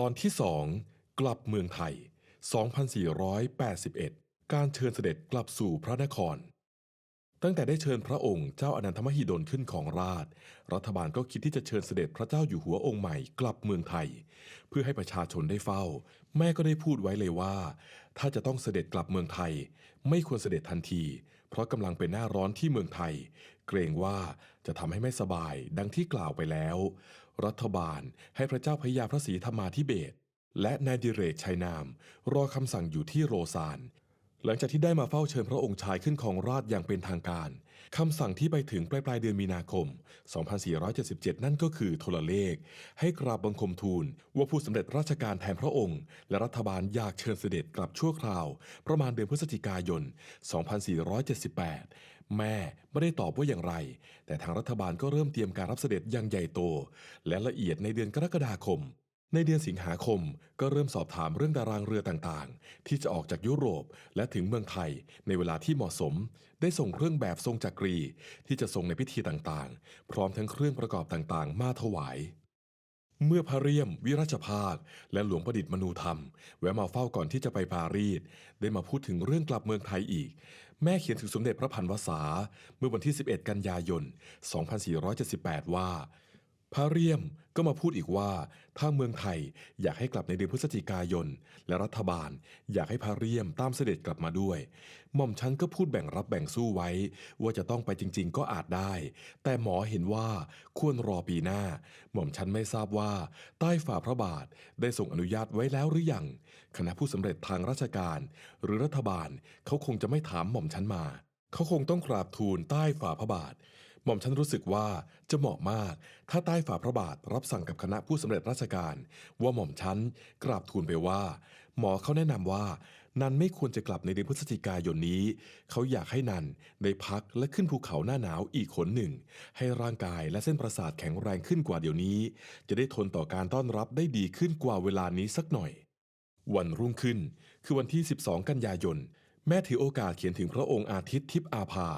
ตอนที่สองกลับเมืองไทย 2481 การเชิญเสด็จกลับสู่พระนคร ตั้งแต่ได้เชิญพระองค์เจ้าอนันทมหิดลขึ้นของราช รัฐบาลก็คิดที่จะเชิญเสด็จพระเจ้าอยู่หัวองค์ใหม่กลับเมืองไทย เพื่อให้ประชาชนได้เฝ้า แม่ก็ได้พูดไว้เลยว่า ถ้าจะต้องเสด็จกลับเมืองไทย ไม่ควรเสด็จทันที เพราะกำลังเป็นหน้าร้อนที่เมืองไทย เกรงว่าจะทำให้ไม่สบายดังที่กล่าวไปแล้ว รัฐบาลให้พระเจ้าพยาพระศรีธรรมาธิเบศและนายดิเรกชัยนาม รอคำสั่งอยู่ที่โรซาน หลังจากที่ได้มาเฝ้าเชิญพระองค์ชายขึ้นของราชอย่างเป็นทางการคำสั่งที่ไปถึงปลายปลายเดือนมีนาคม 2477 นั่นก็คือโทรเลข ให้กราบบังคมทูล ว่าผู้สำเร็จราชการแทนพระองค์ และรัฐบาลอยากเชิญเสด็จกลับชั่วคราว ประมาณเดือนพฤศจิกายน 2478 แม่ไม่ได้ตอบว่าอย่างไร แต่ทางรัฐบาลก็เริ่มเตรียมการรับเสด็จอย่างใหญ่โต และละเอียดในเดือนกรกฎาคม ในเดือนสิงหาคมก็เริ่มสอบถามเรื่องตารางเรือต่างๆ ที่จะออกจากยุโรปและถึงเมืองไทยในเวลาที่เหมาะสม ได้ส่งเครื่องแบบทรงจักรี ที่จะทรงในพิธีต่างๆ พร้อมทั้งเครื่องประกอบต่างๆ มาถวายเมื่อพระเรียมวิราชภาคและหลวงประดิษฐ์มนูธรรม แวะมาเฝ้าก่อนที่จะไปปารีสได้มาพูดถึงเรื่องกลับเมืองไทยอีก แม่เขียนถึงสมเด็จพระพันวษาเมื่อวันที่ 11 กันยายน 2478 ว่า พระเรียม ก็มาพูดอีกว่าถ้าเมืองไทยอยากให้กลับในเดือนพฤศจิกายน และรัฐบาลอยากให้พระเรียมตามเสด็จกลับมาด้วย หม่อมฉันก็พูดแบ่งรับแบ่งสู้ไว้ ว่าจะต้องไปจริง ๆ ก็อาจได้ แต่หมอเห็นว่าควรรอปีหน้า หม่อมฉันไม่ทราบว่า ใต้ฝ่าพระบาทได้ส่งอนุญาตไว้แล้วหรือยังคณะผู้สำเร็จทางราชการ หรือรัฐบาลเขาคงจะไม่ถามหม่อมฉันมาเขาคงต้องกราบทูลใต้ฝ่าพระบาท หม่อมฉันรู้สึกว่าจะเหมาะมาก ถ้าใต้ฝ่าพระบาทรับสั่งกับคณะผู้สำเร็จราชการ ว่าหม่อมฉันกราบทูลไปว่า หมอเขาแนะนำว่า นันไม่ควรจะกลับในเดือนพฤศจิกายนนี้ เขาอยากให้นันได้พักและขึ้นภูเขาหน้าหนาวอีกขนหนึ่ง ให้ร่างกายและเส้นประสาทแข็งแรงขึ้นกว่าเดี๋ยวนี้ จะได้ทนต่อการต้อนรับได้ดีขึ้นกว่าเวลานี้สักหน่อย วันรุ่งขึ้น คือวันที่ 12 กันยายนแม่ถือโอกาสเขียนถึงพระองค์อาทิตย์ทิพย์อาภา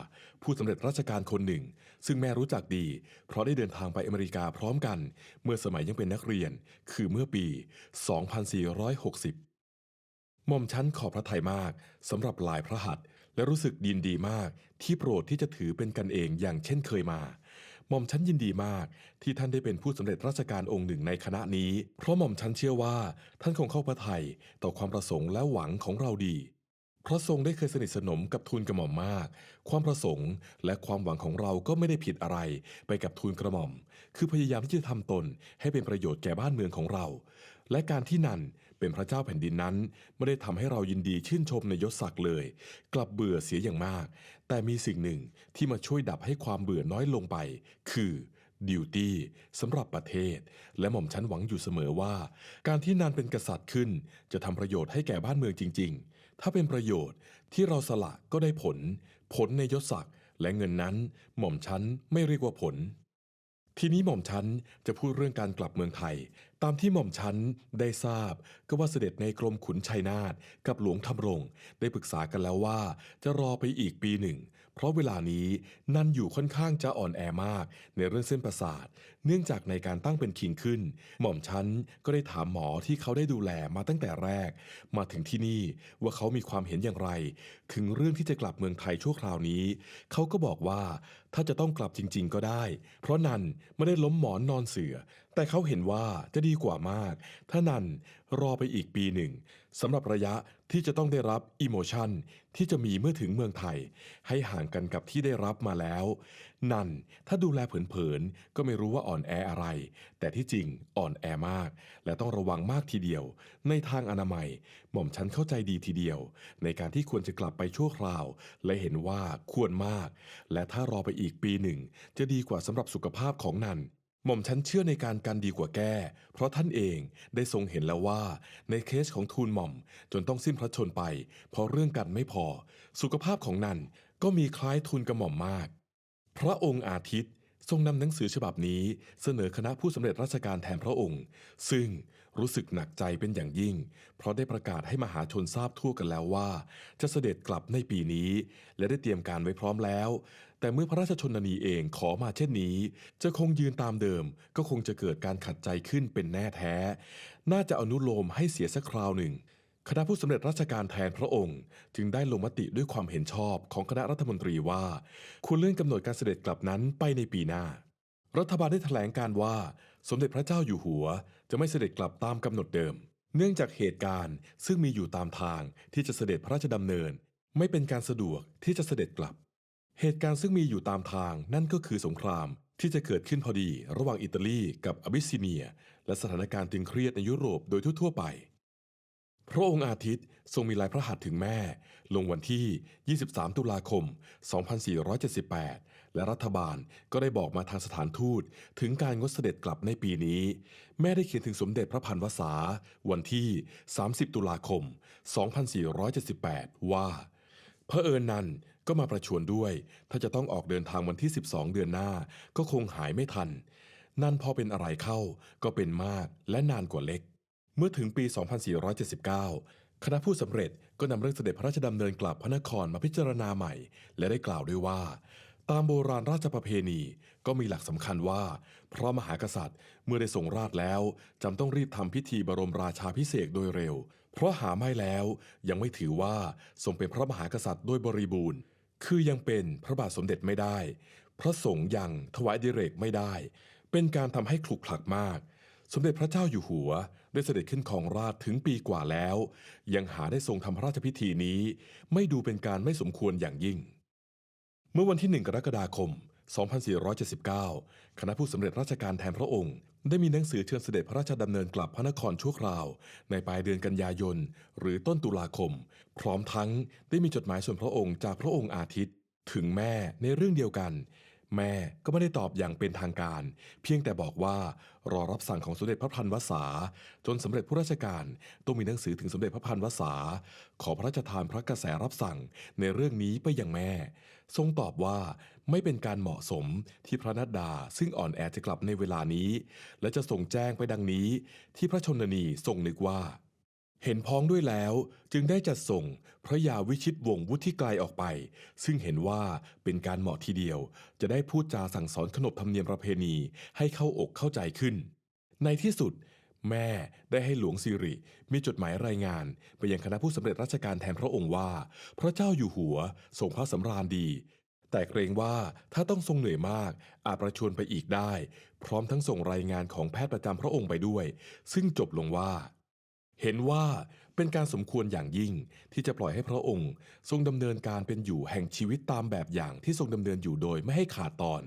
ผู้สำเร็จราชการคนหนึ่ง ซึ่งแม่รู้จักดี เพราะได้เดินทางไปอเมริกาพร้อมกัน เมื่อสมัยยังเป็นนักเรียน คือเมื่อปี 2460 หม่อมชั้นขอบพระทัยมากสำหรับลายพระหัตถ์และรู้สึกยินดีมากที่โปรดที่จะถือเป็นกันเองอย่างเช่นเคยมาหม่อมชั้นยินดีมาก ที่ท่านได้เป็นผู้สำเร็จราชการองค์หนึ่งในคณะนี้ เพราะหม่อมชั้นเชื่อว่า ท่านคงเข้าพระทัยต่อความประสงค์และหวังของเราดี เพราะทรงได้เคยสนิทสนมกับทูลกระหม่อมมาก ความประสงค์และความหวังของเราก็ไม่ได้ผิดอะไรไปกับทูลกระหม่อม คือพยายามที่จะทำตนให้เป็นประโยชน์แก่บ้านเมืองของเรา และการที่นันเป็นพระเจ้าแผ่นดินนั้นไม่ได้ทำให้เรายินดีชื่นชมในยศศักดิ์เลย กลับเบื่อเสียอย่างมาก แต่มีสิ่งหนึ่งที่มาช่วยดับให้ความเบื่อน้อยลงไป คือดิวตี้สำหรับประเทศ และหม่อมชั้นหวังอยู่เสมอว่า การที่นานเป็นกษัตริย์ขึ้น จะทำประโยชน์ให้แก่บ้านเมืองจริง ๆ ถ้าเป็นประโยชน์ที่เราสละก็ได้ผล ผลในยศศักดิ์และเงินนั้น หม่อมชั้นไม่เรียกว่าผล ทีนี้หม่อมชั้นจะพูดเรื่องการกลับเมืองไทย ตามที่หม่อมชั้นได้ทราบ ก็ว่าเสด็จในกรมขุนชัยนาทกับหลวงทำรง ได้ปรึกษากันแล้วว่าจะรอไปอีกปีหนึ่ง เพราะเวลานี้นันอยู่ค่อนข้างจะอ่อนแอมากในเรื่องเส้นประสาท เนื่องจากในการตั้งเป็นคิงขึ้น หม่อมชั้นก็ได้ถามหมอที่เขาได้ดูแลมาตั้งแต่แรก มาถึงที่นี่ว่าเขามีความเห็นอย่างไร ถึงเรื่องที่จะกลับเมืองไทยชั่วคราวนี้ เขาก็บอกว่าถ้าจะต้องกลับจริง ๆ ก็ได้ เพราะนันไม่ได้ล้มหมอนนอนเสือ แต่เขาเห็นว่าจะดีกว่ามาก ถ้านัน รอไปอีกปีหนึ่งสำหรับระยะที่จะต้องได้รับอิโมชันที่จะมีเมื่อถึงเมืองไทย ให้ห่างกันกับที่ได้รับมาแล้ว นันถ้าดูแลเผินๆ ก็ไม่รู้ว่าอ่อนแออะไร แต่ที่จริงอ่อนแอมาก และต้องระวังมากทีเดียว ในทางอนามัย หม่อมฉันเข้าใจดีทีเดียว ในการที่ควรจะกลับไปชั่วคราว และเห็นว่าควรมาก และถ้ารอไปอีกปีหนึ่ง จะดีกว่าสำหรับสุขภาพของนัน หม่อมฉันเชื่อในการกันดีกว่าแก้ เพราะท่านเองได้ทรงเห็นแล้วว่า ในเคสของทูลหม่อมจนต้องสิ้นพระชนไป เพราะเรื่องกันไม่พอ สุขภาพของนันก็มีคล้ายทูลกระหม่อมมาก พระองค์อาทิตย์ทรงนำหนังสือฉบับนี้เสนอคณะผู้สำเร็จราชการแทนพระองค์ ซึ่งรู้สึกหนักใจเป็นอย่างยิ่ง เพราะได้ประกาศให้มหาชนทราบทั่วกันแล้วว่า จะเสด็จกลับในปีนี้ และได้เตรียมการไว้พร้อมแล้ว แต่เมื่อพระราชชนนีเองขอมาเช่นนี้ จะคงยืนตามเดิม ก็คงจะเกิดการขัดใจขึ้นเป็นแน่แท้ น่าจะอนุโลมให้เสียสักคราวหนึ่ง คณะผู้สำเร็จราชการแทนพระองค์ จึงได้ลงมติด้วยความเห็นชอบของคณะรัฐมนตรีว่า ควรเลื่อนกำหนดการเสด็จกลับนั้นไปในปีหน้า รัฐบาลได้แถลงการว่า สมเด็จพระเจ้าอยู่หัว จะไม่เสด็จกลับตามกำหนดเดิม เนื่องจากเหตุการณ์ซึ่งมีอยู่ตามทางที่จะเสด็จพระราชดำเนิน ไม่เป็นการสะดวกที่จะเสด็จกลับ เหตุการณ์ซึ่งมีอยู่ตามทางนั่นก็คือสงครามที่จะเกิดขึ้นพอดีระหว่างอิตาลีกับอบิสซิเนีย และสถานการณ์ตึงเครียดในยุโรปโดยทั่วๆไป พระองค์อาทิตย์ทรงมีลายพระหัตถ์ถึงแม่ ลงวันที่ 23 ตุลาคม 2478 และรัฐบาลก็ได้บอกมาทางสถานทูตถึงการงดเสด็จกลับในปีนี้ แม่ได้เขียนถึงสมเด็จพระพันวษา วันที่ 30 ตุลาคม 2478 ว่าเอิญนัน ก็มาประชวรด้วย ถ้าจะต้องออกเดินทางวันที่ 12 เดือนหน้า ก็คงหายไม่ทัน นั่นพอเป็นอะไรเข้าก็เป็นมากและนานกว่าเล็ก เมื่อถึงปี 2479 คณะผู้สำเร็จก็นำเรื่องเสด็จพระราชดำเนินกลับพระนครมาพิจารณาใหม่ และได้กล่าวด้วยว่า ตามโบราณราชประเพณีก็มีหลักสำคัญว่า พระมหากษัตริย์เมื่อได้ทรงราชแล้วจำต้องรีบทำพิธีบรมราชาพิเศษโดยเร็ว เพราะหาไม่แล้วยังไม่ถือว่าทรงเป็นพระมหากษัตริย์โดยบริบูรณ์ คือยังเป็นพระบาทสมเด็จไม่ได้ พระสงฆ์ยังถวายดิเรกไม่ได้ เป็นการทำให้ขลุกขลักมาก สมเด็จพระเจ้าอยู่หัว ได้เสด็จขึ้นครองราชถึงปีกว่าแล้ว ยังหาได้ทรงทำพระราชพิธีนี้ ไม่ดูเป็นการไม่สมควรอย่างยิ่ง เมื่อวันที่ 1 กรกฎาคม 2479 คณะผู้สำเร็จราชการแทนพระองค์ ได้มีหนังสือเชิญเสด็จพระราชดำเนินกลับพระนครชั่วคราว ในปลายเดือนกันยายน หรือต้นตุลาคม พร้อมทั้งได้มีจดหมายส่วนพระองค์จากพระองค์อาทิตย์ ถึงแม่ในเรื่องเดียวกัน แม่ก็ไม่ได้ตอบอย่างเป็นทางการ เพียงแต่บอกว่ารอรับสั่งของสมเด็จพระพันวษา จนสำเร็จผู้ราชการต้องมีหนังสือถึงสมเด็จพระพันวษา ขอพระราชทานพระกระแสรับสั่งในเรื่องนี้ไปยังแม่ ทรงตอบว่าไม่เป็นการเหมาะสมที่พระนัดดาซึ่งอ่อนแอจะกลับในเวลานี้ และจะส่งแจ้งไปดังนี้ ที่พระชนนีทรงนึกว่า เห็นพ้องด้วยแล้วจึงได้จัดส่งพระยาวิชิตวงศ์วุฒิไกลออกไป ซึ่งเห็นว่าเป็นการเหมาะทีเดียว จะได้พูดจาสั่งสอนขนบธรรมเนียมประเพณีให้เข้าอกเข้าใจขึ้น ในที่สุด แม่ได้ให้หลวงสิริ มีจดหมายรายงาน ไปยังคณะผู้สำเร็จราชการแทนพระองค์ว่า พระเจ้าอยู่หัวทรงพระสำราญดี แต่เกรงว่าถ้าต้องทรงเหนื่อยมากอาจประชวนไปอีกได้ พร้อมทั้งส่งรายงานของแพทย์ประจำพระองค์ไปด้วย ซึ่งจบลงว่า เห็นว่าเป็นการสมควรอย่างยิ่งที่จะปล่อยให้พระองค์ทรงดำเนินการเป็นอยู่แห่งชีวิตตามแบบอย่างที่ทรงดำเนินอยู่โดยไม่ให้ขาดตอน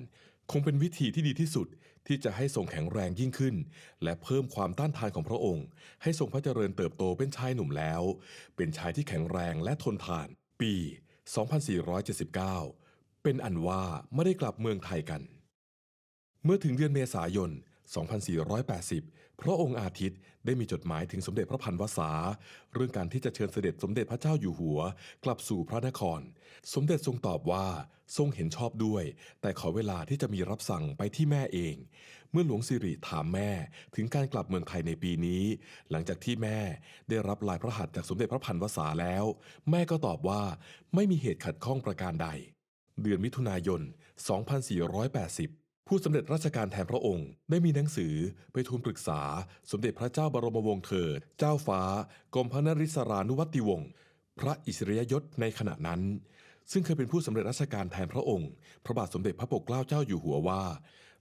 คงเป็นวิธีที่ดีที่สุดที่จะให้ทรงแข็งแรงยิ่งขึ้น และเพิ่มความต้านทานของพระองค์ ให้ทรงพระเจริญเติบโตเป็นชายหนุ่มแล้ว เป็นชายที่แข็งแรงและทนทาน ปี 2479 เป็นอันว่าไม่ได้กลับเมืองไทยกัน เมื่อถึงเดือนเมษายน 2480 พระองค์อาทิตย์ได้มีจดหมายถึงสมเด็จพระพันวษา เรื่องการที่จะเชิญเสด็จสมเด็จพระเจ้าอยู่หัว กลับสู่พระนคร สมเด็จทรงตอบว่าทรงเห็นชอบด้วย แต่ขอเวลาที่จะมีรับสั่งไปที่แม่เอง เมื่อหลวงสิริถามแม่ถึงการกลับเมืองไทยในปีนี้ หลังจากที่แม่ได้รับลายพระหัตถ์จากสมเด็จพระพันวษาแล้ว แม่ก็ตอบว่าไม่มีเหตุขัดข้องประการใด เดือนมิถุนายน 2480 ผู้สำเร็จราชการแทนพระองค์ ได้มีหนังสือไปทูลปรึกษา สมเด็จพระเจ้าบรมวงศ์เธอ เจ้าฟ้ากรมพระนริศรานุวัติวงศ์พระอิสริยยศในขณะนั้น ซึ่งเคยเป็นผู้สำเร็จราชการแทนพระองค์ พระบาทสมเด็จพระปกเกล้าเจ้าอยู่หัวว่า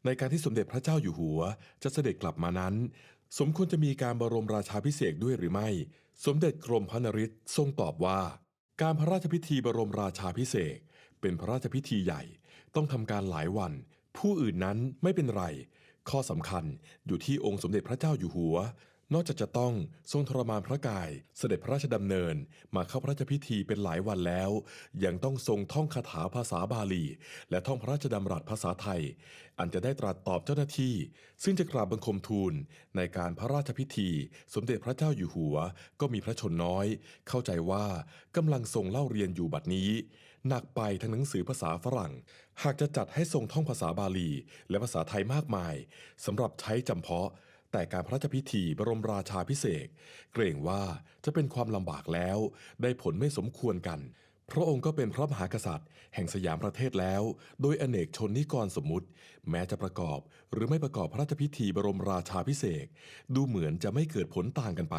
ในการที่สมเด็จพระเจ้าอยู่หัว จะเสด็จกลับมานั้น สมควรจะมีการบรมราชาพิเศษด้วยหรือไม่ สมเด็จกรมพระนริศทรงตอบว่า การพระราชพิธีบรมราชาพิเศษเป็นพระราชพิธีใหญ่ ต้องทำการหลายวัน ผู้อื่นนั้นไม่เป็นไร ข้อสำคัญอยู่ที่องค์สมเด็จพระเจ้าอยู่หัว นอกจากจะต้องทรงทรมานพระกาย เสด็จพระราชดำเนิน มาเข้าพระราชพิธีเป็นหลายวันแล้ว ยังต้องทรงท่องคาถาภาษาบาลี และท่องพระราชดำรัสภาษาไทย อันจะได้ตรัสตอบเจ้าหน้าที่ ซึ่งจะกราบบังคมทูลในการพระราชพิธี สมเด็จพระเจ้าอยู่หัว ก็มีพระชนน้อย เข้าใจว่ากำลังทรงเล่าเรียนอยู่บัดนี้ หนักไปทั้งหนังสือภาษาฝรั่ง หากจะจัดให้ทรงท่องภาษาบาลี และภาษาไทยมากมายสำหรับใช้จำเพาะ แต่การพระราชพิธีบรมราชาพิเศษเกรงว่าจะเป็นความลำบากแล้ว ได้ผลไม่สมควรกัน พระองค์ก็เป็นพระมหากษัตริย์ แห่งสยามประเทศแล้ว โดยอเนกชนนิกรสมมุติ แม้จะประกอบหรือไม่ประกอบพระราชพิธีบรมราชาพิเศษดูเหมือนจะไม่เกิดผลต่างกันไป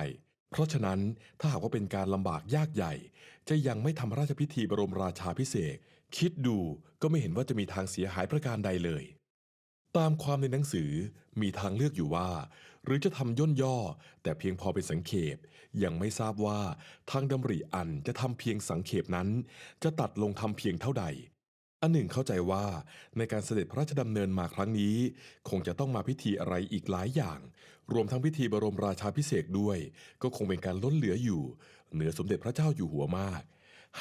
เพราะฉะนั้นถ้าหากว่าเป็นการลำบากยากใหญ่ จะยังไม่ทำราชพิธีบรมราชาพิเศษคิดดูก็ไม่เห็นว่าจะมีทางเสียหายประการใดเลย ตามความในหนังสือมีทางเลือกอยู่ว่า หรือจะทำย่นย่อ แต่เพียงพอเป็นสังเขปยังไม่ทราบว่าทางดำริอันจะทำเพียงสังเขปนั้น จะตัดลงทำเพียงเท่าใดอันหนึ่งเข้าใจว่าในการเสด็จพระราชดำเนินมาครั้งนี้ คงจะต้องมาพิธีอะไรอีกหลายอย่าง รวมทั้งพิธีบรมราชาพิเศษด้วย ก็คงเป็นการล้นเหลืออยู่ เหนือสมเด็จพระเจ้าอยู่หัวมาก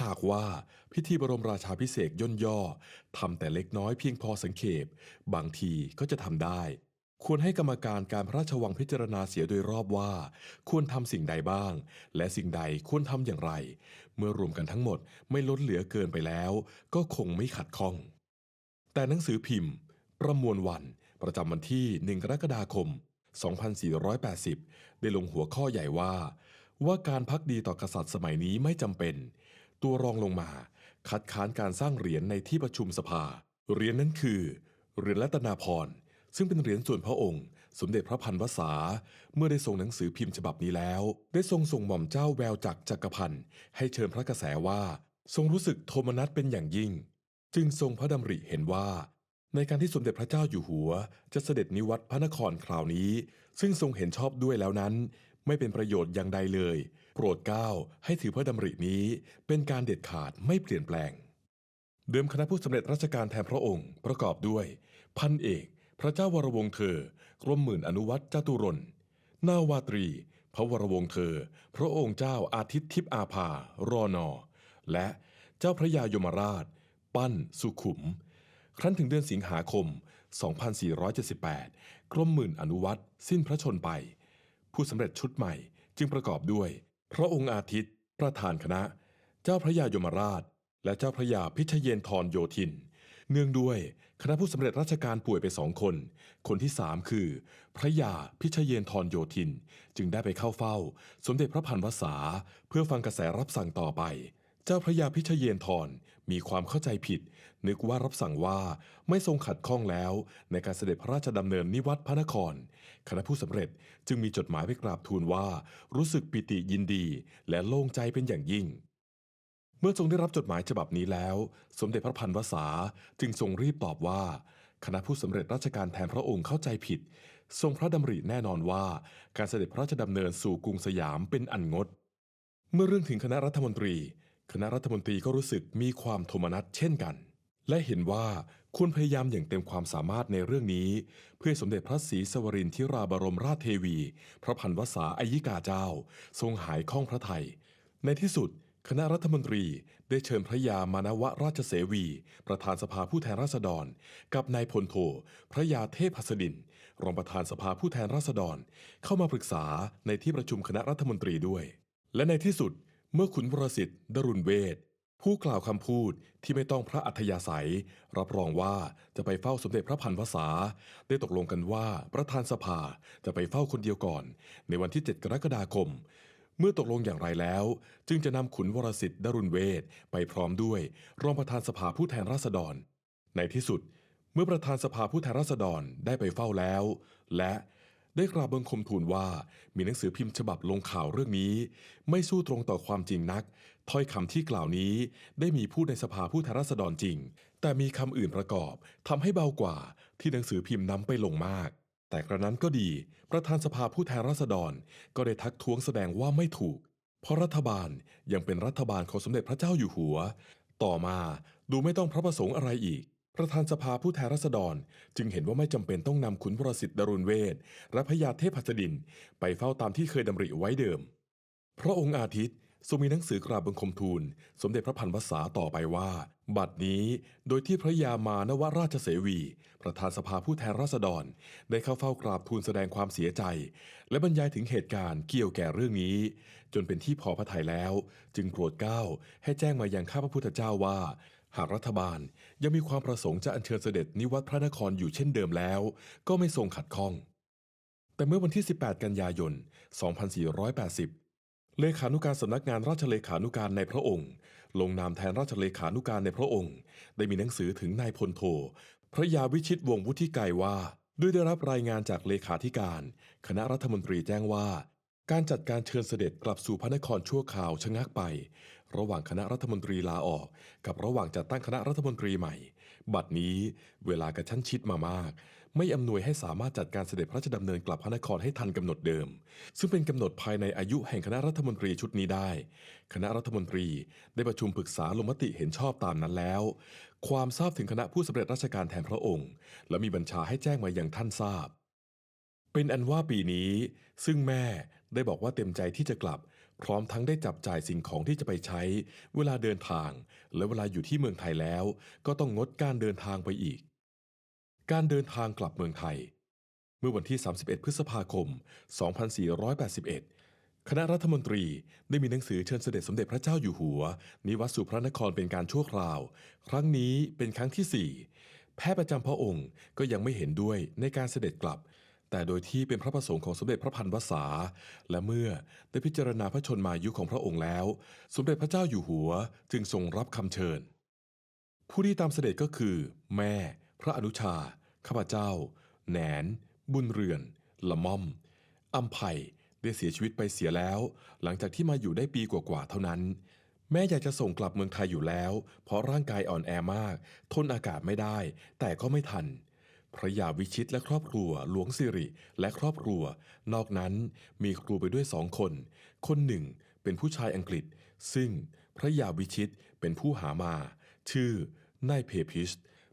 หากว่าพิธีบรมราชาพิเศษย่นย่อทำแต่เล็กน้อยเพียงพอสังเขปบางทีก็จะทำได้ ควรให้กรรมการการพระราชวังพิจารณาเสียโดยรอบว่า ควรทำสิ่งใดบ้าง และสิ่งใดควรทำอย่างไร เมื่อรวมกันทั้งหมดไม่ล้นเหลือเกินไปแล้ว ก็คงไม่ขัดข้อง แต่หนังสือพิมพ์ ประมวลวันประจำวันที่ 1 กรกฎาคม 2480 ได้ลงหัวข้อใหญ่ว่า ว่าการพักดีต่อกษัตริย์สมัยนี้ไม่จำเป็น ตัวรองลงมา คัดค้านการสร้างเหรียญในที่ประชุมสภา เหรียญนั้นคือ เหรียญรัตนาพรซึ่งเป็นเหรียญส่วนพระองค์ สมเด็จพระพันวษา เมื่อได้ส่งหนังสือพิมพ์ฉบับนี้แล้ว ได้ทรงส่งหม่อมเจ้าแววจักจักรพันธ์ให้เชิญพระกระแสว่า ทรงรู้สึกโทมนัสเป็นอย่างยิ่ง จึงทรงพระดำริเห็นว่า ในการที่สมเด็จพระเจ้าอยู่หัว จะเสด็จนิวัตพระนครคราวนี้ ซึ่งทรงเห็นชอบด้วยแล้วนั้น ไม่เป็นประโยชน์อย่างใดเลย โปรดเกล้าให้ถือพระดำรินี้ เป็นการเด็ดขาดไม่เปลี่ยนแปลง เดิมคณะผู้สำเร็จราชการแทนพระองค์ประกอบด้วย พันเอก พระเจ้าวรวงเธอกรมหมื่นอนุวัตรจตุรนนาวาตรี พระวรวงเธอ พระองค์เจ้าอาทิตย์ทิพย์อาภารอนอ และเจ้าพระยายมราช ปั้นสุขุม ครั้นถึงเดือนสิงหาคม 2478 กรมหมื่นอนุวัตรสิ้นพระชนไป ผู้สำเร็จชุดใหม่จึงประกอบด้วย พระองค์อาทิตย์ ประธานคณะ เจ้าพระยายมราช และเจ้าพระยาพิชเยนทรโยธิน เนื่องด้วยคณะผู้สำเร็จราชการป่วยไปสองคน คนที่สามคือ พระยาพิชเยนทรโยธิน จึงได้ไปเข้าเฝ้า สมเด็จพระพันวษาเพื่อฟังกระแสรับสั่งต่อไป เจ้าพระยาพิชเยนทร มีความเข้าใจผิด นึกว่ารับสั่งว่าไม่ทรงขัดข้องแล้ว ในการเสด็จพระราชดำเนินนิวัตพระนคร คณะผู้สำเร็จจึงมีจดหมายไปกราบทูลว่า รู้สึกปิติยินดี และโล่งใจเป็นอย่างยิ่ง เมื่อทรงได้รับจดหมายฉบับนี้แล้ว สมเด็จพระพันวษาจึงทรงรีบตอบว่า คณะผู้สำเร็จราชการแทนพระองค์เข้าใจผิด ทรงพระดำริแน่นอนว่า การเสด็จพระราชดำเนินสู่กรุงสยามเป็นอันงด เมื่อเรื่องถึงคณะรัฐมนตรี คณะรัฐมนตรีก็รู้สึกมีความโทมนัสเช่นกัน และเห็นว่าควรพยายามอย่างเต็มความสามารถในเรื่องนี้ เพื่อสมเด็จพระศรีสวรินทร์ธิราบรมราชเทวี พระพันวษาอายิกาเจ้า ทรงหายข้องพระไทย ในที่สุด คณะรัฐมนตรีได้เชิญพระยามานวราชเสวี ประธานสภาผู้แทนราษฎร กับนายพลโท พระยาเทพหัสดิน รองประธานสภาผู้แทนราษฎร เข้ามาปรึกษาในที่ประชุมคณะรัฐมนตรีด้วย และในที่สุด เมื่อขุนวรสิทธิ์ดรุณเวศผู้กล่าวคำพูดที่ไม่ต้องพระอัธยาศัย รับรองว่าจะไปเฝ้าสมเด็จพระพันวษา ได้ตกลงกันว่าประธานสภาจะไปเฝ้าคนเดียวก่อน ในวันที่ 7 กรกฎาคม เมื่อตกลงอย่างไรแล้ว จึงจะนำขุนวรสิทธิ์ดรุณเวศไปพร้อมด้วยรองประธานสภาผู้แทนราษฎร ในที่สุด เมื่อประธานสภาผู้แทนราษฎรได้ไปเฝ้าแล้ว และ ได้กราบบังคมทูลว่ามีหนังสือพิมพ์ฉบับลงข่าวเรื่องนี้ ไม่สู้ตรงต่อความจริงนัก ถ้อยคำที่กล่าวนี้ได้มีผู้ในสภาผู้แทนราษฎรจริง แต่มีคำอื่นประกอบทำให้เบากว่าที่หนังสือพิมพ์นำไปลงมาก แต่กระนั้นก็ดี ประธานสภาผู้แทนราษฎรก็ได้ทักท้วงแสดงว่าไม่ถูก เพราะรัฐบาลยังเป็นรัฐบาลของสมเด็จพระเจ้าอยู่หัว ต่อมาดูไม่ต้องพระประสงค์อะไรอีก ประธานสภาผู้แทนราษฎร จึงเห็นว่าไม่จำเป็นต้องนำขุนวรสิทธิ์ดรุณเวศและพญาเทพหัสดิน ไปเฝ้าตามที่เคยดำริไว้เดิม พระองค์อาทิตย์ทรงมีหนังสือกราบบังคมทูล สมเด็จพระพันวษาต่อไปว่า บัดนี้โดยที่พระยามานวราชเสวี ประธานสภาผู้แทนราษฎร ได้เข้าเฝ้ากราบทูลแสดงความเสียใจ และบรรยายถึงเหตุการณ์เกี่ยวแก่เรื่องนี้ จนเป็นที่พอพระทัยแล้ว จึงโปรดเกล้าให้แจ้งมายังข้าพระพุทธเจ้าว่า หากรัฐบาลยังมีความประสงค์จะอัญเชิญเสด็จนิวัตรพระนครอยู่เช่นเดิมแล้ว ก็ไม่ทรงขัดข้อง แต่เมื่อวันที่ 18 กันยายน 2480 เลขานุการสำนักงานราชเลขานุการในพระองค์ ลงนามแทนราชเลขานุการในพระองค์ ได้มีหนังสือถึงนายพลโท พระยาวิชิตวงวุฒิไกรว่า ด้วยได้รับรายงานจากเลขาธิการ คณะรัฐมนตรีแจ้งว่าการจัดการเชิญเสด็จกลับสู่พระนครชั่วคราวชะงักไป ระหว่างคณะรัฐมนตรีลาออก กับระหว่างจัดตั้งคณะรัฐมนตรีใหม่ บัดนี้เวลากระชั้นชิดมามาก ไม่อำนวยให้สามารถจัดการเสด็จพระราชดำเนินกลับพระนครให้ทันกำหนดเดิม ซึ่งเป็นกำหนดภายในอายุแห่งคณะรัฐมนตรีชุดนี้ได้ คณะรัฐมนตรีได้ประชุมปรึกษาลงมติเห็นชอบตามนั้นแล้ว ความทราบถึงคณะผู้สำเร็จราชการแทนพระองค์ และมีบัญชาให้แจ้งมาอยังท่านทราบเป็นอันว่าปีนี้ ซึ่งแม่ได้บอกว่าเต็มใจที่จะกลับ พร้อมทั้งได้จับจ่ายสิ่งของที่จะไปใช้ เวลาเดินทาง และเวลาอยู่ที่เมืองไทยแล้ว ก็ต้องงดการเดินทางไปอีก การเดินทางกลับเมืองไทย เมื่อวันที่ 31 พฤษภาคม 2481 คณะรัฐมนตรีได้มีหนังสือเชิญเสด็จสมเด็จพระเจ้าอยู่หัว นิวัตสู่พระนครเป็นการชั่วคราว ครั้งนี้เป็นครั้งที่ 4 แพทย์ประจำพระองค์ก็ยังไม่เห็นด้วยในการเสด็จกลับ แต่โดยที่เป็นพระประสงค์ของสมเด็จพระพันวษา และเมื่อได้พิจารณาพระชนมายุของพระองค์แล้ว สมเด็จพระเจ้าอยู่หัวจึงทรงรับคำเชิญ ผู้ที่ตามเสด็จก็คือ แม่ พระอนุชา ข้าพเจ้า แหนน บุญเรือน ละม่อมอัมไผ่ได้เสียชีวิตไปเสียแล้ว หลังจากที่มาอยู่ได้ปีกว่าๆเท่านั้น แม่อยากจะส่งกลับเมืองไทยอยู่แล้ว เพราะร่างกายอ่อนแอมาก ทนอากาศไม่ได้ แต่ก็ไม่ทัน พระยาวิชิตและครอบครัวหลวงสิริและครอบครัว นอกนั้นมีครูไปด้วยสองคน คนหนึ่งเป็นผู้ชายอังกฤษ ซึ่งพระยาวิชิตเป็นผู้หามา ชื่อนายเพพิช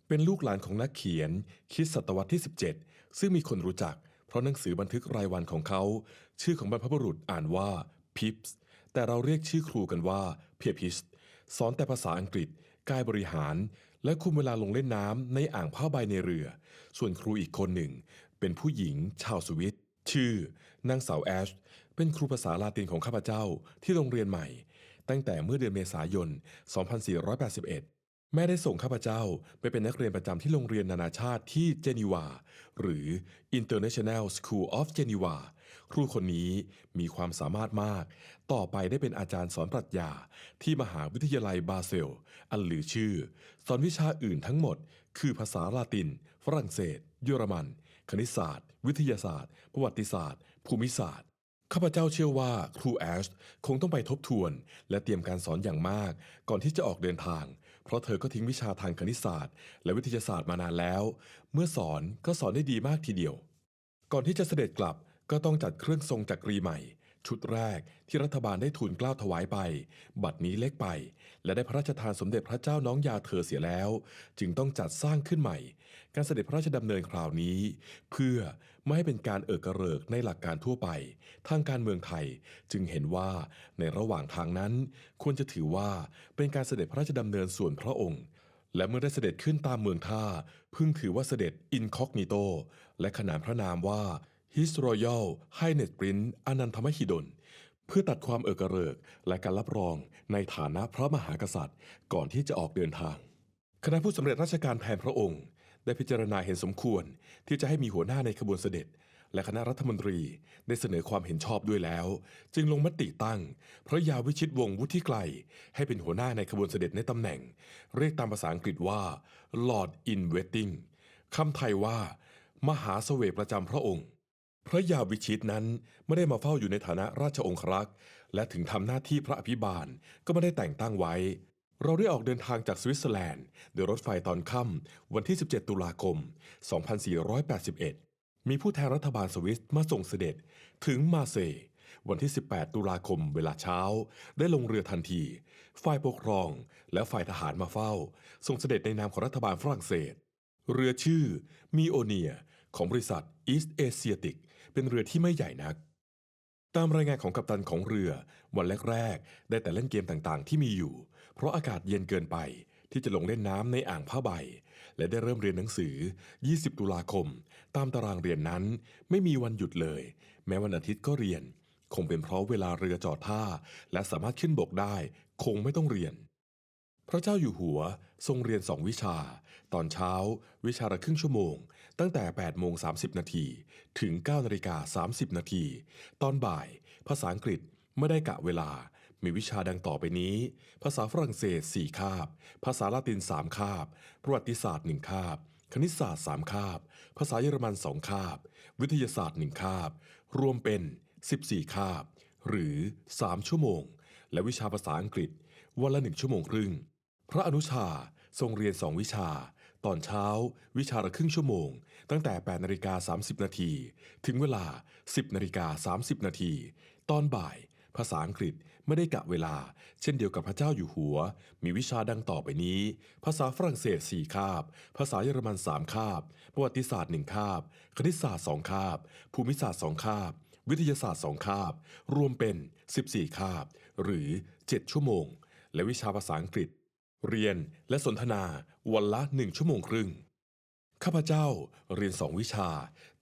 เป็นลูกหลานของนักเขียนคิดศตวรรษที่ 17 ซึ่งมีคนรู้จัก เพราะหนังสือบันทึกรายวันของเขา ชื่อของบรรพบุรุษอ่านว่าพิปส์แต่เราเรียกชื่อครูกันว่าเพพิชสอนแต่ภาษาอังกฤษกายบริหาร และคุมเวลาลงเล่นน้ำในอ่างผ้าใบในเรือ ส่วนครูอีกคนหนึ่ง เป็นผู้หญิงชาวสวิต ชื่อนางสาวแอช เป็นครูภาษาลาตินของข้าพเจ้าที่โรงเรียนใหม่ ตั้งแต่เมื่อเดือนเมษายน 2481 แม่ได้ส่งข้าพเจ้าไปเป็นนักเรียนประจำที่โรงเรียนนานาชาติที่เจนีวา หรือ International School of Geneva ครูคนนี้มีความสามารถมาก ต่อไปได้เป็นอาจารย์สอนปรัชญาที่มหาวิทยาลัยบาเซล อันหรือชื่อ สอนวิชาอื่นทั้งหมด คือภาษาลาติน ฝรั่งเศส เยอรมัน คณิตศาสตร์ วิทยาศาสตร์ ประวัติศาสตร์ ภูมิศาสตร์ข้าพเจ้าเชื่อว่าครูแอชคงต้องไปทบทวน และเตรียมการสอนอย่างมาก ก่อนที่จะออกเดินทาง เพราะเธอก็ทิ้งวิชาทางคณิตศาสตร์ และวิทยาศาสตร์มานานแล้ว เมื่อสอนก็สอนได้ดีมากทีเดียว ก่อนที่จะเสด็จกลับ ก็ต้องจัดเครื่องทรงจักรีใหม่ ชุดแรกที่รัฐบาลได้ทูลกล้าวถวายไป บัดนี้เล็กไป และได้พระราชทานสมเด็จพระเจ้าน้องยาเธอเสียแล้ว จึงต้องจัดสร้างขึ้นใหม่ การเสด็จพระราชดำเนินคราวนี้ เพื่อไม่ให้เป็นการเอิกกระเริกในหลักการทั่วไป ทางการเมืองไทยจึงเห็นว่าในระหว่างทางนั้น ควรจะถือว่าเป็นการเสด็จพระราชดำเนินส่วนพระองค์และเมื่อได้เสด็จขึ้นตามเมืองท่า พึ่งถือว่าเสด็จอินคอกนิโต และขนานพระนามว่า His Royal Highness Prince อนันทมหิดล เพื่อตัดความเอกระเริก และการรับรองในฐานะพระมหากษัตริย์ ก่อนที่จะออกเดินทาง คณะผู้สำเร็จราชการแทนพระองค์ ได้พิจารณาเห็นสมควรที่จะให้มีหัวหน้าในขบวนเสด็จ และคณะรัฐมนตรีได้เสนอความเห็นชอบด้วยแล้ว จึงลงมติตั้ง พระยาวิชิตวงศ์วุฒิไกล ให้เป็นหัวหน้าในขบวนเสด็จในตำแหน่ง เรียกตามภาษาอังกฤษว่า Lord in Waiting คำไทยว่า มหาเสวประจำพระองค์ พระยาวิชิตนั้นไม่ได้มาเฝ้าอยู่ในฐานะราชองครักษ์ และถึงทำหน้าที่พระอภิบาลก็ไม่ได้แต่งตั้งไว้ เราได้ออกเดินทางจากสวิตเซอร์แลนด์โดยรถไฟตอนค่ำวันที่ 17 ตุลาคม 2481 มีผู้แทนรัฐบาลสวิสมาส่งเสด็จถึงมาเซวันที่ 18 ตุลาคมเวลาเช้า ได้ลงเรือทันที ฝ่ายปกครองและฝ่ายทหารมาเฝ้า ส่งเสด็จในนามของรัฐบาลฝรั่งเศส เรือชื่อมีโอเนียของบริษัท East Asiatic เเป็นเรือที่ไม่ใหญ่นัก ตามรายงานของกัปตันของเรือ วันแรกๆ ได้แต่เล่นเกมต่างๆ ที่มีอยู่ เพราะอากาศเย็นเกินไปที่จะลงเล่นน้ำในอ่างผ้าใบ และได้เริ่มเรียนหนังสือ 20 ตุลาคม ตามตารางเรียนนั้น ไม่มีวันหยุดเลย แม้วันอาทิตย์ก็เรียน คงเป็นเพราะเวลาเรือจอดท่า และสามารถขึ้นบกได้ คงไม่ต้องเรียน พระเจ้าอยู่หัวทรงเรียนสองวิชา ตอนเช้า วิชาละครึ่งชั่วโมง ตั้งแต่ 8 โมง 30 นาทีถึง 9 นาฬิกา 30 นาที ตอนบ่าย ภาษาอังกฤษไม่ได้กะเวลา มีวิชาดังต่อไปนี้ ภาษาฝรั่งเศส 4 คาบ ภาษาละติน 3 คาบ ประวัติศาสตร์ 1 คาบ คณิตศาสตร์ 3 คาบ ภาษาเยอรมัน 2 คาบ วิทยาศาสตร์ 1 คาบ รวมเป็น 14 คาบ หรือ 3 ชั่วโมง และวิชาภาษาอังกฤษ วันละ 1 ชั่วโมงครึ่ง พระอนุชาทรงเรียน 2 วิชา ตอนเช้า วิชาละครึ่งชั่วโมง ตั้งแต่ 8นาฬิกา30 นาที ถึงเวลา 10นาฬิกา30 นาที ตอนบ่าย ภาษาอังกฤษไม่ได้กะเวลา เช่นเดียวกับพระเจ้าอยู่หัว มีวิชาดังต่อไปนี้ ภาษาฝรั่งเศส 4 คาบ ภาษาเยอรมัน 3 คาบ ประวัติศาสตร์ 1 คาบ คณิตศาสตร์ 2 คาบ ภูมิศาสตร์ 2 คาบ วิทยาศาสตร์ 2 คาบ รวมเป็น 14 คาบ หรือ 7 ชั่วโมง และวิชาภาษาอังกฤษเรียนและสนทนา วันละ1ชั่วโมงครึ่ง ข้าพเจ้าเรียน2วิชา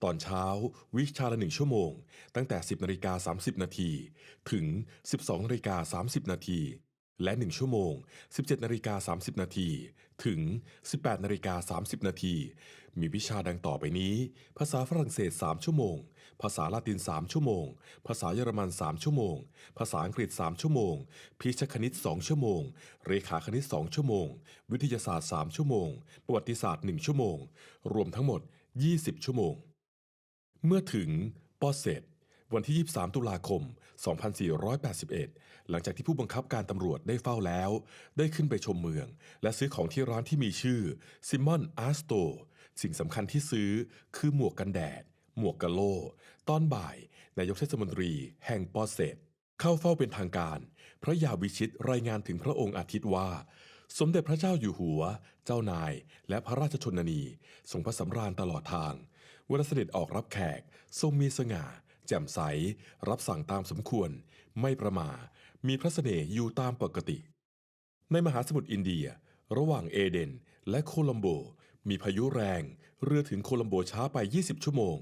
ตอนเช้า วิชาละ1ชั่วโมง ตั้งแต่ 10นาฬิกา30นาทีถึง 12นาฬิกา30นาทีและ 1 ชั่วโมง 17นาฬิกา30 นาทีถึง 18นาฬิกา30 นาที มีวิชาดังต่อไปนี้ ภาษาฝรั่งเศส 3 ชั่วโมง ภาษาละติน 3 ชั่วโมง ภาษาเยอรมัน 3 ชั่วโมง ภาษาอังกฤษ 3 ชั่วโมง พิชคณิต 2 ชั่วโมง เรขาคณิต 2 ชั่วโมง วิทยาศาสตร์ 3 ชั่วโมง ประวัติศาสตร์ 1 ชั่วโมง รวมทั้งหมด 20 ชั่วโมง เมื่อถึงปอเซตวันที่ 23 ตุลาคม 2481 หลังจากที่ผู้บังคับการตำรวจได้เฝ้าแล้ว ได้ขึ้นไปชมเมือง และซื้อของที่ร้านที่มีชื่อซิมอนอาร์สโตสิ่งสำคัญที่ซื้อคือหมวกกันแดด หมวกกะโล ตอนบ่าย นายกเทศมนตรีแห่งปอเซตเข้าเฝ้าเป็นทางการ พระยาวิชิตรายงานถึงพระองค์อาทิตย์ว่า สมเด็จพระเจ้าอยู่หัว เจ้านาย และพระราชชนนีทรงพระสำราญตลอดทาง เวลาเสด็จออกรับแขก ทรงมีสง่า แจ่มใส รับสั่งตามสมควร ไม่ประมา มีพระเสน่ห์อยู่ตามปกติ ในมหาสมุทรอินเดีย ระหว่างเอเดน และโคลัมโบ มีพายุแรง เรือถึงโคลัมโบช้าไป 20 ชั่วโมง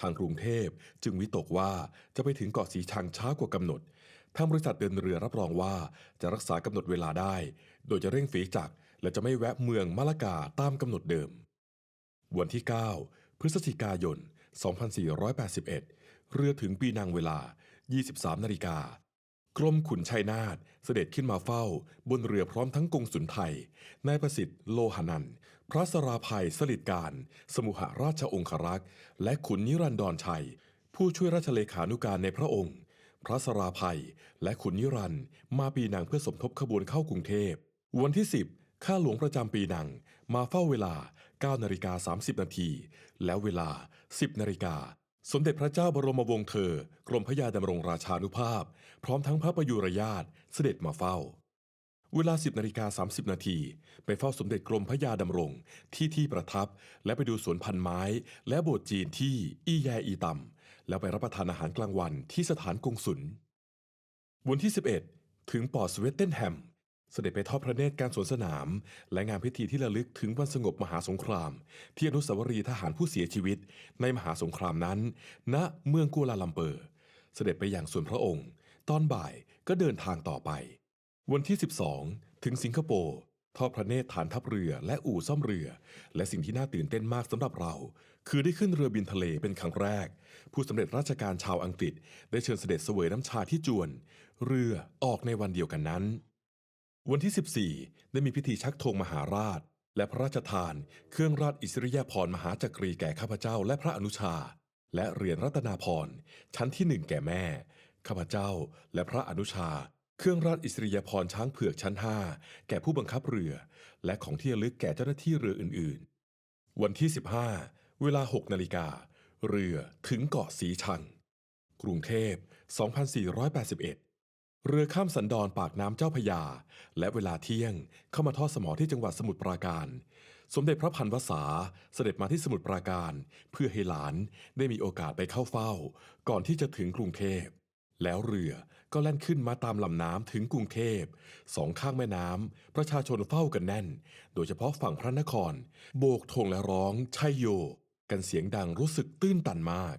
ทางกรุงเทพจึงวิตกว่าจะไปถึงเกาะสีชังช้ากว่ากำหนด ทางบริษัทเดินเรือรับรองว่าจะรักษากำหนดเวลาได้ โดยจะเร่งฝีจักรและจะไม่แวะเมืองมะละกาตามกำหนดเดิม วันที่ 9 พฤศจิกายน 2481 เรือถึงปีนังเวลา 23 นาฬิกากรมขุนชัยนาทเสด็จขึ้นมาเฝ้า บนเรือพร้อมทั้งกงสุนไทย นายประสิทธิ์โลหนันท พระสราภัยสลิดการ สมุหราชองครักษ์และขุนนิรันดรชัย ผู้ช่วยราชเลขานุการในพระองค์ พระสราภัยและขุนนิรันดร์มาปีนังเพื่อสมทบขบวนเข้ากรุงเทพ วันที่ 10 ข้าหลวงประจำปีนัง มาเฝ้าเวลา 9นาฬิกา30นาทีแล้วเวลา 10นาฬิกาสมเด็จพระเจ้าบรมวงศ์เธอ กรมพระยาดำรงราชานุภาพ พร้อมทั้งพระประยุรญาตเสด็จมาเฝ้า เวลา 10นาฬิกา30 นาทีไปเฝ้าสมเด็จกรมพระยาดำรงที่ที่ประทับ และไปดูสวนพันไม้ และโบสถ์จีนที่อีแยอีตำแล้วไปรับประทานอาหารกลางวันที่สถานกงสุลวันที่ 11 ถึงปอร์สเวตเทนแฮม เสด็จไปทอดพระเนตรการสวนสนาม และงานพิธีที่ระลึกถึงวันสงบมหาสงคราม ที่อนุสาวรีย์ทหารผู้เสียชีวิต ในมหาสงครามนั้น ณเมืองกัวลาลัมเปอร์ เสด็จไปอย่างส่วนพระองค์ ตอนบ่ายก็เดินทางต่อไป วันที่ 12 ถึงสิงคโปร์ทอดพระเนตรฐานทัพเรือและอู่ซ่อมเรือ และสิ่งที่น่าตื่นเต้นมากสำหรับเรา คือได้ขึ้นเรือบินทะเลเป็นครั้งแรก ผู้สำเร็จราชการชาวอังกฤษ ได้เชิญเสด็จเสวยน้ำชาที่จวน เรือออกในวันเดียวกันนั้น วันที่ 14 ได้มีพิธีชักธงมหาราช และพระราชทาน เครื่องราชอิสริยาภรณ์มหาจักรีแก่ข้าพเจ้าและพระอนุชา และเหรียญรัตนาภรณ์ชั้นที่หนึ่งแก่แม่ข้าพเจ้าและพระอนุชา เครื่องราชอิสริยาภรณ์ช้างเผือกชั้นห้าแก่ผู้บังคับเรือ และของที่ระลึกแก่เจ้าหน้าที่เรืออื่น ๆ วันที่ 15 เวลา 6 นาฬิกา เรือถึงเกาะสีชัง กรุงเทพ 2481 เรือข้ามสันดอนปากน้ำเจ้าพยา และเวลาเที่ยงเข้ามาทอดสมอที่จังหวัดสมุทรปราการ สมเด็จพระพันวษาเสด็จมาที่สมุทรปราการ เพื่อให้หลานได้มีโอกาสไปเข้าเฝ้า ก่อนที่จะถึงกรุงเทพแล้วเรือ ก็แล่นขึ้นมาตามลำน้ำถึงกรุงเทพสองข้างแม่น้ำประชาชนเฝ้ากันแน่น โดยเฉพาะฝั่งพระนคร โบกธงและร้องชัยโย กันเสียงดังรู้สึกตื้นตันมาก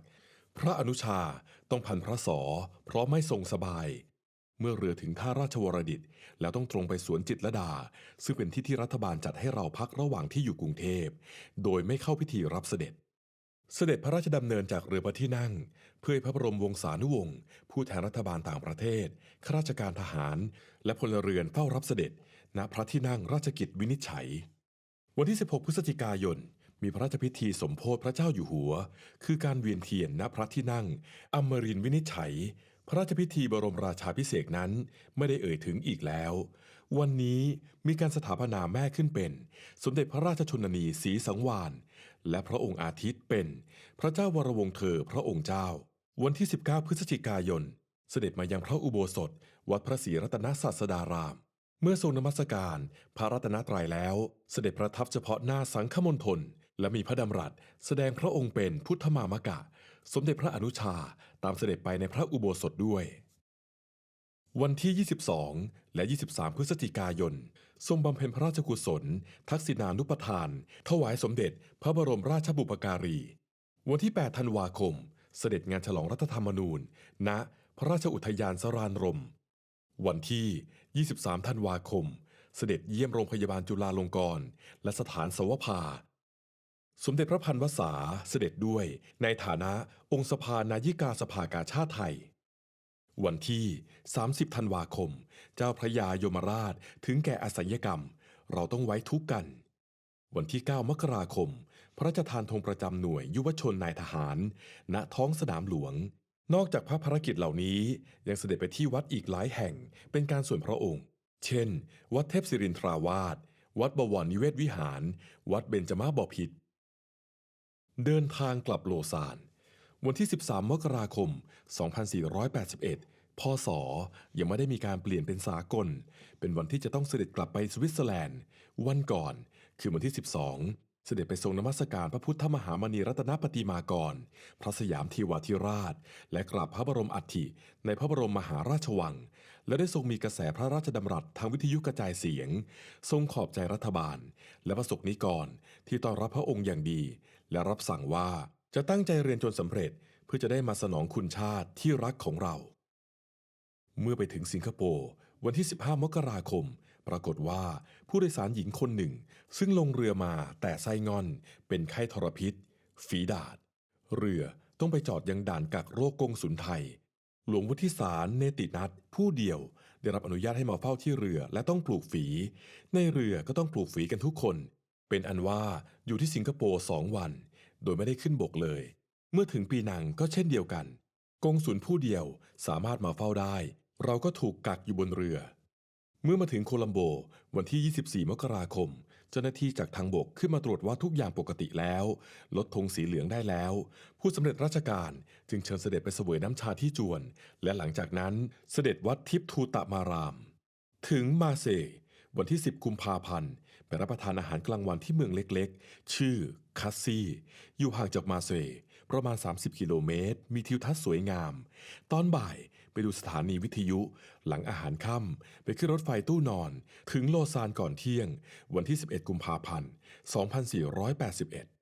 พระอนุชาต้องพันพระศอเพราะไม่ทรงสบาย เมื่อเรือถึงท่าราชวรดิต แล้วต้องตรงไปสวนจิตรดา ซึ่งเป็นที่ที่รัฐบาลจัดให้เราพักระหว่างที่อยู่กรุงเทพ โดยไม่เข้าพิธีรับเสด็จ เสด็จพระราชดำเนินจากเรือพระที่นั่ง เพื่อให้พระบรมวงศานุวงศ์ผู้แทนรัฐบาลต่างประเทศข้าราชการทหาร และพลเรือนเฝ้ารับเสด็จ ณพระที่นั่งราชกิจวินิจฉัย วันที่ 16 พฤศจิกายน มีพระราชพิธีสมโพธิพระเจ้าอยู่หัว คือการเวียนเทียนณพระที่นั่งอมรินวินิจฉัย พระราชพิธีบรมราชาพิเศษนั้นไม่ได้เอ่ยถึงอีกแล้ว วันนี้มีการสถาปนาแม่ขึ้นเป็น สมเด็จพระราชชนนีศรีสังวาล และพระองค์อาทิตย์เป็นพระเจ้าวรวงเธอพระองค์เจ้า วันที่ 19 พฤศจิกายน เสด็จมายังพระอุโบสถ วัดพระศรีรัตนศาสดาราม เมื่อทรงนมัสการพระรัตนตรัยแล้ว เสด็จประทับเฉพาะหน้าสังฆมณฑลและมีพระดำรัส แสดงพระองค์เป็นพุทธมามกะ สมเด็จพระอนุชาตามเสด็จไปในพระอุโบสถด้วย วันที่ 22 และ 23 พฤศจิกายน ทรงบำเพ็ญพระราชกุศล ทักษิณานุปทาน ถวายสมเด็จพระบรมราชบุปการี วันที่ 8 ธันวาคม เสด็จงานฉลองรัฐธรรมนูญ ณ พระราชอุทยานสรานรม วันที่ 23 ธันวาคม เสด็จเยี่ยมโรงพยาบาลจุฬาลงกรณ์และสถานสวภา สมเด็จพระพันวษาเสด็จด้วยในฐานะองค์สภานายิกาสภากาชาติไทย วันที่ 30 ธันวาคม เจ้าพระยายมราชถึงแก่อสัญญกรรม เราต้องไว้ทุกข์กัน วันที่ 9 มกราคม พระราชทานธงประจำหน่วยยุวชนนายทหาร ณท้องสนามหลวง นอกจากพระภารกิจเหล่านี้ ยังเสด็จไปที่วัดอีกหลายแห่งเป็นการส่วนพระองค์ เช่น วัดเทพศิรินทราวาสวัดบวรนิเวศวิหาร วัดเบญจมาบพิตรเดินทางกลับโลซาน วันที่ 13 มกราคม 2481 พศ ยังไม่ได้มีการเปลี่ยนเป็นสากล เป็นวันที่จะต้องเสด็จกลับไปสวิตเซอร์แลนด์ วันก่อน คือวันที่ 12 เสด็จไปทรงนมัสการพระพุทธมหามณีรัตนปฏิมากร พระสยามทีวาธิราช และกราบพระบรมอัฐิในพระบรมมหาราชวัง และได้ทรงมีกระแสพระราชดำรัสทางวิทยุกระจายเสียง ทรงขอบใจรัฐบาล และประสบนิกรที่ต้อนรับพระองค์อย่างดี และรับสั่งว่า จะตั้งใจเรียนจนสำเร็จเพื่อจะได้มาสนองคุณชาติที่รักของเรา เมื่อไปถึงสิงคโปร์วันที่ 15 มกราคม ปรากฏว่าผู้โดยสารหญิงคนหนึ่ง ซึ่งลงเรือมาแต่ไส้งอน เป็นไข้ทรพิษ ฝีดาด เรือต้องไปจอดยังด่านกักโรคกงสุลไทย หลวงวุฒิสารเนตินัทผู้เดียว ได้รับอนุญาตให้มาเฝ้าที่เรือและต้องปลูกฝี ในเรือก็ต้องปลูกฝีกันทุกคน เป็นอันว่าอยู่ที่สิงคโปร์สองวัน โดยไม่ได้ขึ้นบกเลย เมื่อถึงปีนังก็เช่นเดียวกัน กงสุลผู้เดียวสามารถมาเฝ้าได้ เราก็ถูกกักอยู่บนเรือ เมื่อมาถึงโคลัมโบวันที่ 24 มกราคม เจ้าหน้าที่จากทางบกขึ้นมาตรวจว่าทุกอย่างปกติแล้ว ลดธงสีเหลืองได้แล้ว ผู้สำเร็จราชการจึงเชิญเสด็จไปเสวยน้ำชาที่จวน และหลังจากนั้นเสด็จวัดทิพทูตมาราม ถึงมาเซวันที่ 10 กุมภาพันธ์ไปรับประทานอาหารกลางวันที่เมืองเล็กๆ ชื่อ คัสซี่อยู่ห่างจากมาเซประมาณ 30 กิโลเมตร มีทิวทัศน์สวยงาม ตอนบ่ายไปดูสถานีวิทยุ หลังอาหารค่ำไปขึ้นรถไฟตู้นอน ถึงโลซานก่อนเที่ยง วันที่ 11 กุมภาพันธ์ 2481